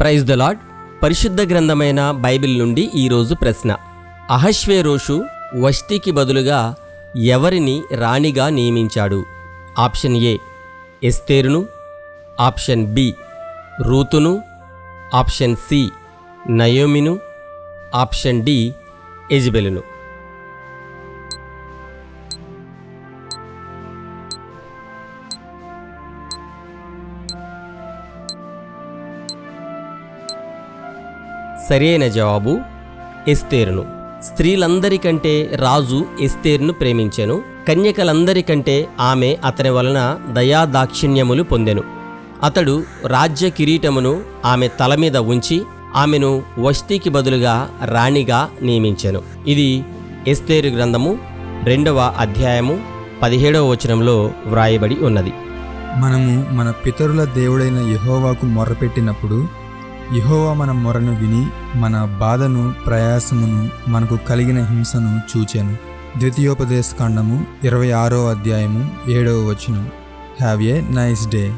Praise the lord పరిశుద్ధ గ్రంథమైన Bible నుండి ఈరోజు ప్రశ్న. అహశ్వేరోషు వష్టికి బదులుగా ఎవరిని రాణిగా నియమించాడు? ఆప్షన్ ఏ ఎస్తేరును. ఆప్షన్ బి రూతును. ఆప్షన్ సి నయోమిను. ఆప్షన్ డి ఎజిబెలును సరైన జవాబు ఎస్తేరును. స్త్రీలందరికంటే రాజు ఎస్తేర్ను ప్రేమించెను. కన్యకలందరికంటే ఆమె అతని వలన దయాదాక్షిణ్యములు పొందెను. అతడు రాజ్య కిరీటమును ఆమె తల మీద ఉంచి ఆమెను వష్టికి బదులుగా రాణిగా నియమించెను. ఇది ఎస్తేరు గ్రంథము రెండవ అధ్యాయము పదిహేడవ వచనంలో వ్రాయబడి ఉన్నది. మనము మన పితరుల దేవుడైన యహోవాకు మొర్రపెట్టినప్పుడు ఇహోవా మన మొరను విని మన బాధను ప్రయాసమును మనకు కలిగిన హింసను చూచాను. ద్వితీయోపదేశ కాండము ఇరవై ఆరో అధ్యాయము ఏడవ వచనం. Have a nice day